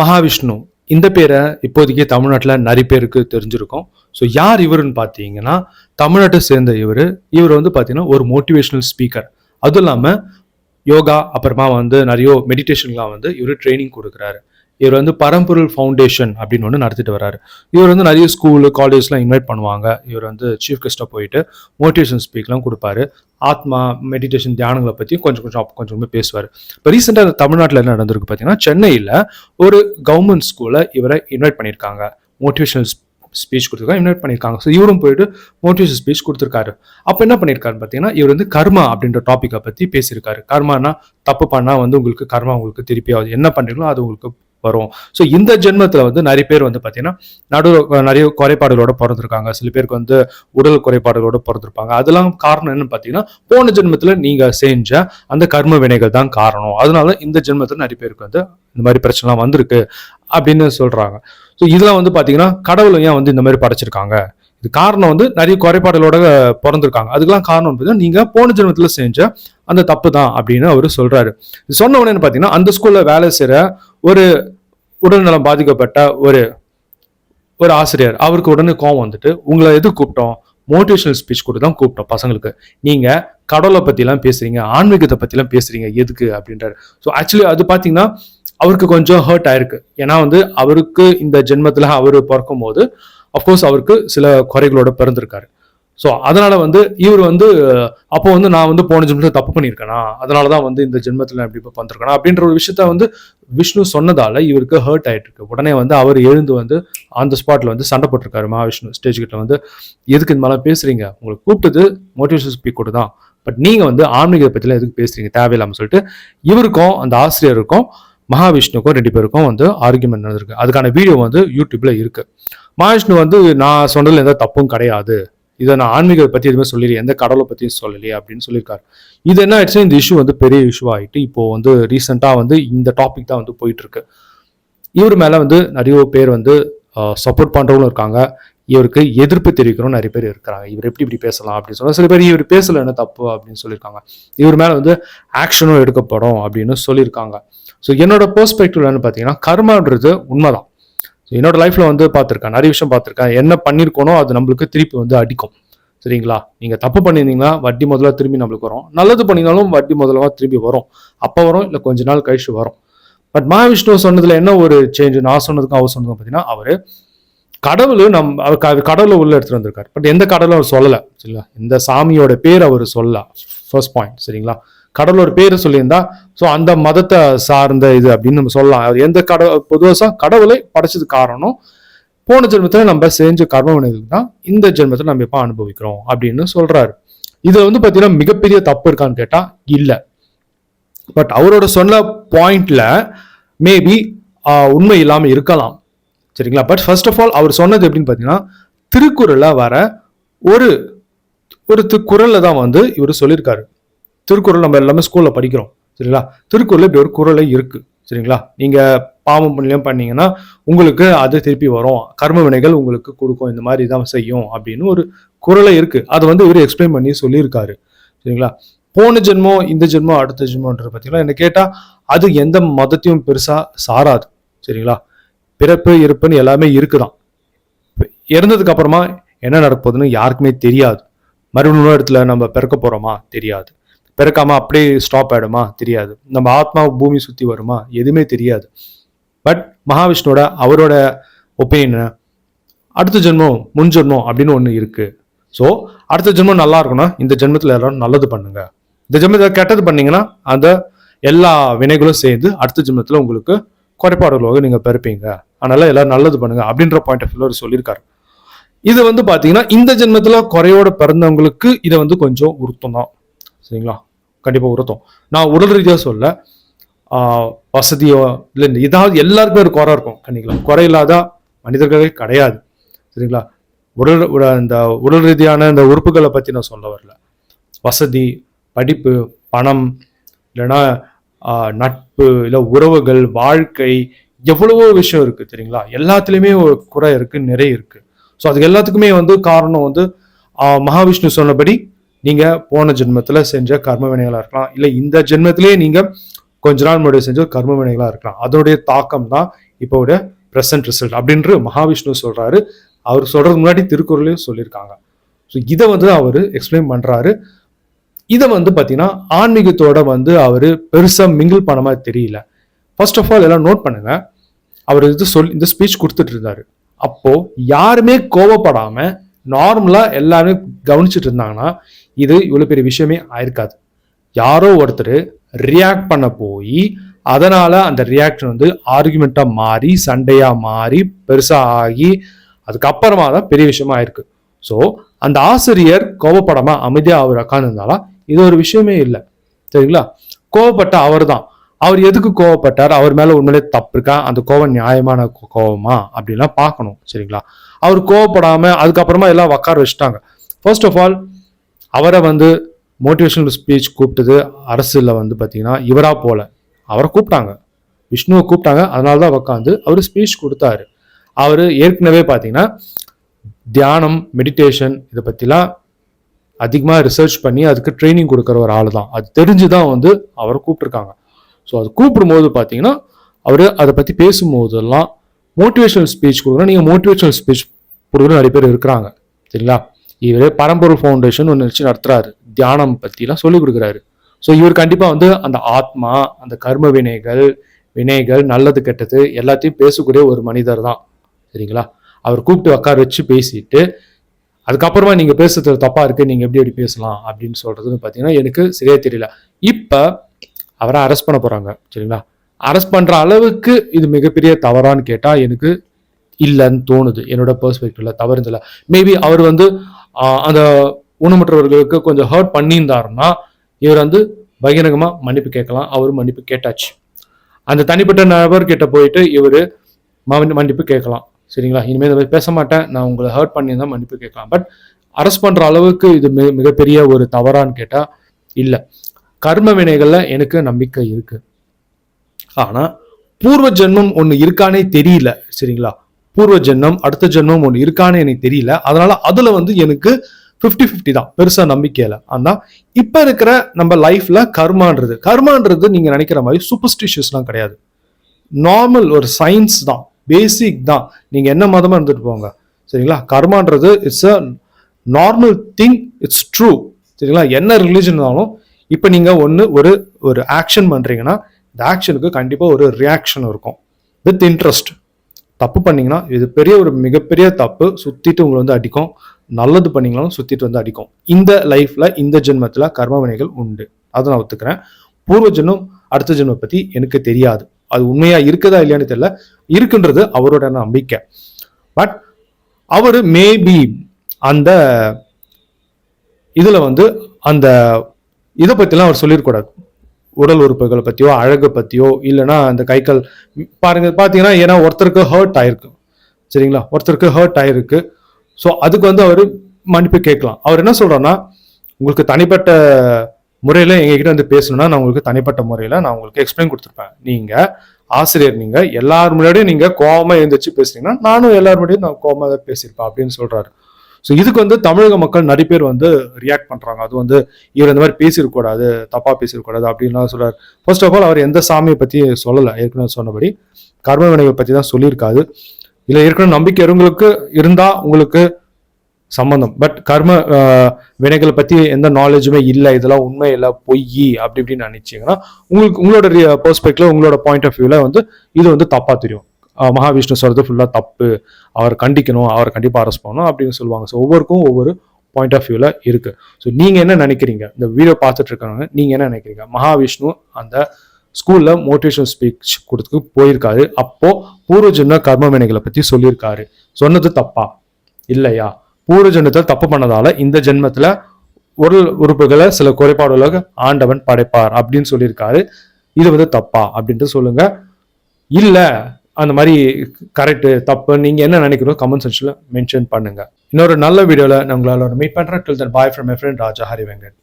மகாவிஷ்ணு. இந்த பேரை இப்போதைக்கு தமிழ்நாட்டில் நிறைய பேருக்கு தெரிஞ்சிருக்கும். ஸோ யார் இவருன்னு பார்த்தீங்கன்னா தமிழ்நாட்டை சேர்ந்த இவர். இவர் வந்து பார்த்தீங்கன்னா ஒரு மோட்டிவேஷனல் ஸ்பீக்கர் அதுவும் இல்லாமல் யோகா அப்புறமா வந்து நிறைய மெடிடேஷன்லாம் வந்து இவர் ட்ரைனிங் கொடுக்குறாரு. இவர் வந்து பரம்பொருள் ஃபவுண்டேஷன் அப்படின்னு ஒன்று நடத்திட்டு வராரு இவர் வந்து நிறைய ஸ்கூலு காலேஜ்லாம் இன்வைட் பண்ணுவாங்க. இவர் வந்து சீஃப் கெஸ்ட்டாக போயிட்டு மோட்டிவேஷன் ஸ்பீக்லாம் கொடுப்பாரு. ஆத்மா மெடிடேஷன் தியானங்களை பற்றி கொஞ்சம் கொஞ்சம் கொஞ்சம் கொஞ்சம் பேசுவார். இப்போ ரீசெண்டாக தமிழ்நாட்டில் என்ன நடந்திருக்கு பார்த்தீங்கன்னா சென்னையில் ஒரு கவர்மெண்ட் ஸ்கூலில் இவரை இன்வைட் பண்ணியிருக்காங்க. மோட்டிவேஷனல் ஸ்பீச் கொடுத்துருக்காங்க இன்வைட் பண்ணியிருக்காங்க. ஸோ இவரும் போயிட்டு மோட்டிவேஷன் ஸ்பீச் கொடுத்துருக்காரு. அப்போ என்ன பண்ணியிருக்காரு பார்த்தீங்கன்னா இவர் வந்து கர்மா அப்படின்ற டாப்பிக்கை பற்றி பேசியிருக்காரு. கர்மானா தப்பு பண்ணால் வந்து உங்களுக்கு கர்மா உங்களுக்கு திருப்பி ஆகுது. என்ன பண்ணுறீங்களோ அது உங்களுக்கு வரும். ஸோ இந்த ஜென்மத்தில் வந்து நிறைய பேர் வந்து பார்த்தீங்கன்னா நடு நிறைய குறைபாடுகளோட பிறந்திருக்காங்க. சில பேருக்கு வந்து உடல் குறைபாடுகளோட பிறந்திருப்பாங்க. அதெல்லாம் காரணம் என்னன்னு பார்த்தீங்கன்னா போன ஜென்மத்தில் நீங்கள் செஞ்ச அந்த கர்ம வினைகள் தான் காரணம். அதனால இந்த ஜென்மத்தில் நிறைய பேருக்கு வந்து இந்த மாதிரி பிரச்சனைலாம் வந்திருக்கு அப்படின்னு சொல்கிறாங்க ஸோ இதெல்லாம் வந்து பார்த்தீங்கன்னா கடவுளை ஏன் வந்து இந்த மாதிரி படைச்சிருக்காங்க? இது காரணம் வந்து நிறைய குறைபாடுகளோட பிறந்திருக்காங்க. அதுக்கெல்லாம் காரணம் பார்த்தீங்கன்னா நீங்கள் போன ஜென்மத்தில் செஞ்ச அந்த தப்பு தான் அப்படின்னு அவர் சொல்கிறாரு சொன்ன உடனே பார்த்தீங்கன்னா அந்த ஸ்கூலில் வேலை செய்கிற ஒரு உடல்நலம் பாதிக்கப்பட்ட ஒரு ஒரு ஆசிரியர். அவருக்கு உடனே கோவம் வந்துட்டு உங்களை எது கூப்பிட்டோம்? மோட்டிவேஷனல் ஸ்பீச் கூட தான் கூப்பிட்டோம் பசங்களுக்கு. நீங்கள் கடவுளை பற்றிலாம் பேசுகிறீங்க ஆன்மீகத்தை பற்றிலாம் பேசுகிறீங்க எதுக்கு? அப்படின்றாரு. ஸோ ஆக்சுவலி அது பார்த்தீங்கன்னா அவருக்கு கொஞ்சம் ஹர்ட் ஆயிருக்கு. ஏன்னா வந்து அவருக்கு இந்த ஜென்மத்தில் அவர் பிறக்கும் போது அஃப்கோர்ஸ் அவருக்கு சில குறைகளோட பிறந்திருக்காரு. ஸோ அதனால வந்து இவர் வந்து அப்போ வந்து நான் வந்து போன ஜென்மத்தில் தப்பு பண்ணியிருக்கேனா? அதனால தான் வந்து இந்த ஜென்மத்தில் நான் இப்படி இப்போ வந்திருக்கேனா? அப்படின்ற ஒரு விஷயத்த வந்து விஷ்ணு சொன்னதால இவருக்கு ஹர்ட் ஆயிட்டு இருக்கு உடனே வந்து அவர் எழுந்து வந்து அந்த ஸ்பாட்ல வந்து சண்டை போட்டிருக்காரு மகாவிஷ்ணு ஸ்டேஜ் கிட்ட வந்து. எதுக்கு இந்த மாதிரிலாம் பேசுறீங்க? உங்களுக்கு கூப்பிட்டது மோட்டிவேஷன் ஸ்பீக் கூட தான். பட் நீங்க வந்து ஆன்மீகத்தை பற்றிலாம் எதுக்கு பேசுறீங்க? தேவையில்லாமல் சொல்லிட்டு இவருக்கும் அந்த ஆசிரியருக்கும் மகாவிஷ்ணுக்கும் ரெண்டு பேருக்கும் வந்து ஆர்குமெண்ட் நடந்திருக்கு. அதுக்கான வீடியோ வந்து யூடியூப்ல இருக்கு. மகாவிஷ்ணு வந்து நான் சொன்னதுல எந்த தப்பும் கிடையாது. இதை நான் ஆன்மீகத்தை பற்றி எதுவுமே சொல்லலையே எந்த கடவுளை பற்றியும் சொல்லலையே அப்படின்னு சொல்லியிருக்காரு. இது என்ன ஆயிடுச்சு இந்த இஷ்யூ வந்து பெரிய இஷ்யூ ஆகிட்டு இப்போ வந்து ரீசெண்டாக வந்து இந்த டாபிக் தான் வந்து போயிட்டுருக்கு. இவர் மேலே வந்து நிறைய பேர் வந்து சப்போர்ட் பண்ணுறவங்களும் இருக்காங்க. இவருக்கு எதிர்ப்பு தெரிவிக்கிறவங்க நிறைய பேர் இருக்கிறாங்க. இவர் எப்படி இப்படி பேசலாம் அப்படின்னு சொன்னா சில பேர் இவர் பேசல என்ன தப்பு அப்படின்னு சொல்லியிருக்காங்க. இவர் மேலே வந்து ஆக்ஷனும் எடுக்கப்படும் அப்படின்னு சொல்லியிருக்காங்க. ஸோ என்னோட பெர்ஸ்பெக்டிவ்லன்னு பார்த்தீங்கன்னா கர்மான்றது உண்மைதான். ஸோ என்னோட லைஃப்ல வந்து பார்த்துருக்கேன் நிறைய விஷயம் பார்த்துருக்கேன். என்ன பண்ணியிருக்கோனோ அது நம்மளுக்கு திருப்பி வந்து அடிக்கும். சரிங்களா? நீங்க தப்பு பண்ணியிருந்தீங்கன்னா வட்டி முதல்ல திரும்பி நம்மளுக்கு வரும். நல்லது பண்ணினாலும் வட்டி முதலாக திரும்பி வரும். அப்போ வரும் இல்லை கொஞ்ச நாள் கழிச்சு வரும். பட் மகாவிஷ்ணு சொன்னதுல என்ன ஒரு சேஞ்ச் நான் சொன்னதுக்கும் அவர் சொன்னதுக்கும் பார்த்தீங்கன்னா அவர் கடவுள் நம் அவர் கடவுளை உள்ள எடுத்துட்டு வந்திருக்காரு. பட் எந்த கடவுளும் அவர் சொல்லலை. சரிங்களா? இந்த சாமியோட பேர் அவர் சொல்லல. ஃபர்ஸ்ட் பாயிண்ட் சரிங்களா? கடவுளோட பேரை சொல்லியிருந்தா ஸோ அந்த மதத்தை சார்ந்த இது அப்படின்னு நம்ம சொல்லலாம். அவர் எந்த கடவுள் பொதுவாக கடவுளை படைச்சது காரணம் போன ஜென்மத்தில் நம்ம செஞ்ச கர்ம வினைகளுக்கு தான் இந்த ஜென்மத்தில் நம்ம எப்போ அனுபவிக்கிறோம் அப்படின்னு சொல்றாரு. இதில் வந்து பார்த்தீங்கன்னா மிகப்பெரிய தப்பு இருக்கான்னு கேட்டால் இல்லை. பட் அவரோட சொன்ன பாயிண்ட்ல மேபி உண்மை இல்லாமல் இருக்கலாம். சரிங்களா? பட் ஃபர்ஸ்ட் ஆஃப் ஆல் அவர் சொன்னது எப்படின்னு பார்த்தீங்கன்னா திருக்குறளில் வர ஒரு ஒரு குரல்ல தான் வந்து இவர் சொல்லியிருக்காரு. திருக்குறள் நம்ம எல்லாமே ஸ்கூலில் படிக்கிறோம். சரிங்களா? திருக்குறளில் இப்படி ஒரு குரலை இருக்குது சரிங்களா? நீங்கள் பாவம் புண்ணியம் பண்ணீங்கன்னா உங்களுக்கு அது திருப்பி வரும். கர்ம வினைகள் உங்களுக்கு கொடுக்கும். இந்த மாதிரி தான் செய்யும் அப்படின்னு ஒரு குரலை இருக்குது அதை வந்து இவர் எக்ஸ்பிளைன் பண்ணி சொல்லியிருக்காரு. சரிங்களா? போன ஜென்மம் இந்த ஜென்மம் அடுத்த ஜென்மன்றது பார்த்தீங்கன்னா என்ன கேட்டால் அது எந்த மதத்தையும் பெருசாக சாராது. சரிங்களா? பிறப்பு இருப்புன்னு எல்லாமே இருக்குதான். இறந்ததுக்கு அப்புறமா என்ன நடப்போகுதுன்னு யாருக்குமே தெரியாது. மறுபடியும் இடத்துல நம்ம பிறக்க போகிறோமா தெரியாது. பிறக்காம அப்படியே ஸ்டாப் ஆயிடுமா? தெரியாது. நம்ம ஆத்மா பூமி சுத்தி வருமா? எதுவுமே தெரியாது. பட் மகாவிஷ்ணுவோட அவரோட ஒப்பீனியன் அடுத்த ஜென்மம் முன் ஜென்மம் அப்படின்னு ஒன்று இருக்கு. ஸோ அடுத்த ஜென்மம் நல்லா இருக்குன்னா இந்த ஜென்மத்தில் எல்லாரும் நல்லது பண்ணுங்க. இந்த ஜென்மத்தில் கெட்டது பண்ணீங்கன்னா அந்த எல்லா வினைகளும் சேர்ந்து அடுத்த ஜென்மத்தில் உங்களுக்கு குறைபாடுகளாக நீங்கள் பிறப்பீங்க. அதனால எல்லாரும் நல்லது பண்ணுங்க அப்படின்ற பாயிண்ட் ஆஃப் வியூ சொல்லியிருக்காரு. இது வந்து பார்த்தீங்கன்னா இந்த ஜென்மத்தில் குறையோட பிறந்தவங்களுக்கு இதை வந்து கொஞ்சம் உருத்தம் தான். சரிங்களா? கண்டிப்பாக உறுத்தும். நான் உடல் ரீதியாக சொல்ல வசதியோ இல்லை இதாவது எல்லாருக்குமே ஒரு குறை இருக்கும். கண்டிக்கலாம் குறை இல்லாத மனிதர்களே கிடையாது. சரிங்களா? உடல் உட- இந்த உடல் ரீதியான இந்த உறுப்புகளை பற்றி நான் சொல்ல வரல. வசதி படிப்பு பணம் இல்லைன்னா நட்பு இல்லை உறவுகள் வாழ்க்கை எவ்வளவோ விஷயம் இருக்குது சரிங்களா? எல்லாத்துலேயுமே ஒரு குறை இருக்குது நிறைய இருக்குது ஸோ அதுக்கு எல்லாத்துக்குமே வந்து காரணம் வந்து மகாவிஷ்ணு சொன்னபடி நீங்கள் போன ஜென்மத்தில் செஞ்ச கர்ம வினைகளாக இருக்கலாம். இல்லை இந்த ஜென்மத்திலேயே நீங்கள் கொஞ்ச நாள் முன்னாடி செஞ்ச கர்ம வினைகளாக இருக்கலாம். அதோடைய தாக்கம் தான் இப்போட ப்ரெசன்ட் ரிசல்ட் அப்படின்ற மகாவிஷ்ணு சொல்கிறாரு அவர் சொல்கிறது முன்னாடி திருக்குறளையும் சொல்லியிருக்காங்க. ஸோ இதை வந்து அவர் எக்ஸ்பிளைன் பண்ணுறாரு இதை வந்து பார்த்தீங்கன்னா ஆன்மீகத்தோட வந்து அவர் பெருசாக மிங்கிள் பண்ண மாதிரி தெரியல. ஃபர்ஸ்ட் ஆஃப் ஆல் எல்லாம் நோட் பண்ணுங்க. அவர் இது சொல் இந்த ஸ்பீச் கொடுத்துட்டு இருந்தாரு. அப்போ யாருமே கோவப்படாம நார்மலாக எல்லாருமே கவனிச்சுட்டு இருந்தாங்கன்னா இது இவ்வளோ பெரிய விஷயமே ஆயிருக்காது. யாரோ ஒருத்தர் ரியாக்ட் பண்ண போய் அதனால் அந்த ரியாக்ஷன் வந்து ஆர்குமெண்ட்டாக மாறி சண்டையாக மாறி பெருசாக ஆகி அதுக்கப்புறமா தான் பெரிய விஷயமா ஆயிருக்கு. ஸோ அந்த ஆசிரியர் கோபப்படாமல் அமைதியாக அவர் உட்காந்துருந்தாலும் இது ஒரு விஷயமே இல்லை. சரிங்களா? கோவப்பட்ட அவர் தான் அவர் எதுக்கு கோவப்பட்டார்? அவர் மேலே உண்மையிலே தப்பு இருக்கா அந்த கோவம் நியாயமான கோ- கோவமா? அப்படின்லாம் பார்க்கணும். சரிங்களா? அவர் கோவப்படாமல் அதுக்கப்புறமா எல்லாம் உட்கார வச்சுட்டாங்க. ஃபர்ஸ்ட் ஆஃப் ஆல் அவரை வந்து மோட்டிவேஷனல் ஸ்பீச் கூப்பிட்டது அரசில் வந்து பார்த்தீங்கன்னா இவராக போல. அவரை கூப்பிட்டாங்க. விஷ்ணுவை கூப்பிட்டாங்க. அதனால தான் உட்காந்து அவர் ஸ்பீச் கொடுத்தாரு. அவர் ஏற்கனவே பார்த்தீங்கன்னா தியானம் மெடிடேஷன் இதை பற்றிலாம் அதிகமாக ரிசர்ச் பண்ணி அதுக்கு ட்ரைனிங் கொடுக்குற ஒரு ஆள் தான் அது தெரிஞ்சு தான் வந்து அவரை கூப்பிட்ருக்காங்க ஸோ அது கூப்பிடும்போது பார்த்தீங்கன்னா அவர் அதை பற்றி பேசும்போதெல்லாம் மோட்டிவேஷனல் ஸ்பீச் கொடுக்குறோம் நீங்கள் மோட்டிவேஷனல் ஸ்பீச் கொடுக்குற நிறைய பேர் இருக்கிறாங்க. சரிங்களா? இவர் பரம்பொருள் ஃபவுண்டேஷன் ஒன்று வச்சு நடத்துறாரு. தியானம் பற்றிலாம் சொல்லிக் கொடுக்குறாரு. ஸோ இவர் கண்டிப்பாக வந்து அந்த ஆத்மா அந்த கர்ம வினைகள் வினைகள் நல்லது கெட்டது எல்லாத்தையும் பேசக்கூடிய ஒரு மனிதர் தான். சரிங்களா? அவர் கூப்பிட்டு உட்கார வச்சு பேசிட்டு அதுக்கப்புறமா நீங்கள் பேசுறது தப்பாக இருக்குது நீங்கள் எப்படி எப்படி பேசலாம் அப்படின்னு சொல்கிறதுன்னு பார்த்தீங்கன்னா எனக்கு சரியாக தெரியல. இப்போ அவரை அரெஸ்ட் பண்ண போகிறாங்க சரிங்களா? அரெஸ்ட் பண்ணுற அளவுக்கு இது மிகப்பெரிய தவறான்னு கேட்டால் எனக்கு இல்லைன்னு தோணுது. என்னோட பெர்ஸ்பெக்டிவ்ல தவறு இல்லை மேபி அவர் வந்து அந்த ஊனமுற்றவர்களுக்கு கொஞ்சம் ஹர்ட் பண்ணியிருந்தாருன்னா இவர் வந்து பகிரங்கமாக மன்னிப்பு கேட்கலாம். அவர் மன்னிப்பு கேட்டாச்சு. அந்த தனிப்பட்ட நபர்கிட்ட போயிட்டு இவர் மன்னிப்பு கேட்கலாம். சரிங்களா? இனிமேல் இந்த மாதிரி பேச மாட்டேன். நான் உங்களை ஹர்ட் பண்ணியிருந்தா மன்னிப்பு கேட்கலாம். பட் அரெஸ்ட் பண்ணுற அளவுக்கு இது மிக மிகப்பெரிய ஒரு தவறான்னு கேட்டால் இல்லை. கர்ம வினைகளில் எனக்கு நம்பிக்கை இருக்குது ஆனால் பூர்வ ஜென்மம் ஒன்று இருக்கானே தெரியல. சரிங்களா? பூர்வ ஜென்மம் அடுத்த ஜென்மம் ஒன்று இருக்கான்னு எனக்கு தெரியல. அதனால அதுல வந்து எனக்கு 50 50 தான். பெருசா நம்பிக்கையில ஆனா இப்ப இருக்கிற நம்ம லைஃப்ல கர்மான்றது. கர்மான்றது நீங்க நினைக்கிற மாதிரி சூப்பர்ஸ்டிஷியஸ்லாம் கிடையாது. நார்மல் ஒரு சயின்ஸ் தான். பேசிக் தான். நீங்க என்ன மதமா இருந்துட்டு போங்க. சரிங்களா? கர்மான்றது it's a normal thing it's true சரிங்களா? என்ன ரிலீஜன் இருந்தாலும் இப்போ நீங்க ஒன்று ஒரு ஒரு ஆக்ஷன் பண்றீங்கன்னா இந்த ஆக்ஷனுக்கு கண்டிப்பாக ஒரு ரியாக்ஷன் இருக்கும். வித் இன்ட்ரெஸ்ட் தப்பு பண்ணிங்கன்னா இது பெரிய ஒரு மிகப்பெரிய தப்பு. சுற்றிட்டு உங்களை வந்து அடிக்கும். நல்லது பண்ணீங்களாலும் சுற்றிட்டு வந்து அடிக்கும். இந்த லைஃப்பில் இந்த ஜென்மத்தில் கர்மவினைகள் உண்டு. அதை நான் ஒத்துக்கிறேன். பூர்வ ஜென்மம் அடுத்த ஜென்மம் பற்றி எனக்கு தெரியாது. அது உண்மையாக இருக்குதா இல்லையான்னு தெரியல. இருக்குன்றது அவரோட நம்பிக்கை. பட் அவர் மேபி அந்த இதில் வந்து அந்த இதை பற்றிலாம் அவர் சொல்லியிருக்கூடாது உடல் உறுப்புகளை பற்றியோ அழகை பற்றியோ இல்லைன்னா அந்த கை கால் பார்த்தீங்கன்னா ஏன்னா ஒருத்தருக்கு ஹர்ட் ஆயிருக்கு. சரிங்களா? ஒருத்தருக்கு ஹர்ட் ஆயிருக்கு. ஸோ அதுக்கு வந்து அவர் மன்னிப்பு கேட்கலாம். அவர் என்ன சொல்கிறோன்னா உங்களுக்கு தனிப்பட்ட முறையில் எங்ககிட்ட வந்து பேசணும்னா நான் உங்களுக்கு தனிப்பட்ட முறையில் நான் உங்களுக்கு எக்ஸ்பிளைன் கொடுத்துருப்பேன். நீங்கள் ஆசிரியர் நீங்கள் எல்லார் முன்னாடியும் நீங்கள் கோபமாக எழுந்திரிச்சு பேசுறீங்கன்னா நானும் எல்லார் முன்னாடியும் நான் கோபமாக தான் பேசியிருப்பேன் அப்படின்னு சொல்கிறாரு ஸோ இதுக்கு வந்து தமிழக மக்கள் நிறைய பேர் வந்து ரியாக்ட் பண்ணுறாங்க அது வந்து இவர் இந்த மாதிரி பேசியிருக்கூடாது தப்பாக பேசியிருக்கூடாது அப்படின்லாம் சொல்கிறார் ஃபர்ஸ்ட் ஆஃப் ஆல் அவர் எந்த சாமியை பற்றி சொல்லலை ஏற்கனவே சொன்னபடி. கர்ம வினைகளை பற்றி தான் சொல்லியிருக்காது இல்லை ஏற்கனவே நம்பிக்கை இருங்களுக்கு இருந்தால் உங்களுக்கு சம்பந்தம். பட் கர்ம வினைகளை பற்றி எந்த நாலேஜுமே இல்லை இதெல்லாம் உண்மை இல்லை பொய் அப்படி இப்படின்னு நினைச்சீங்கன்னா உங்களுக்கு உங்களோட பர்ஸ்பெக்டில் உங்களோட பாயிண்ட் ஆஃப் வியூவில் வந்து இது வந்து தப்பாக தெரியும். மகாவிஷ்ணு சொல்கிறது ஃபுல்லாக தப்பு. அவர் கண்டிக்கணும் அவர் கண்டிப்பாக அரெஸ்ட் பண்ணணும் அப்படின்னு சொல்லுவாங்க. ஸோ ஒவ்வொருக்கும் ஒவ்வொரு பாயிண்ட் ஆஃப் வியூவில் இருக்குது ஸோ நீங்கள் என்ன நினைக்கிறீங்க? இந்த வீடியோ பார்த்துட்டு இருக்கவங்க நீங்கள் என்ன நினைக்கிறீங்க? மகாவிஷ்ணு அந்த ஸ்கூலில் மோட்டிவேஷன் ஸ்பீச் கொடுத்து போயிருக்காரு. அப்போது பூர்வஜன்ம கர்மமேனைகளை கர்ம வினைகளை சொல்லியிருக்காரு. சொன்னது தப்பா? இல்லையா? பூர்வ ஜென்மத்தில் தப்பு பண்ணதால இந்த ஜென்மத்தில் ஒரு உறுப்புகளை சில குறைபாடுகளை ஆண்டவன் படைப்பார் அப்படின்னு சொல்லியிருக்காரு. இது வந்து தப்பா? அப்படின்ட்டு சொல்லுங்க. இல்லை அந்த மாதிரி கரெக்டு தப்பு நீங்கள் என்ன நினைக்கிறோம் கமெண்ட் செக்ஷனில் மென்ஷன் பண்ணுங்க. இன்னொரு நல்ல வீடியோவில் நான் உங்களால் மீட் பண்ணுறேன் till then bye from a friend Raja Hari Venkat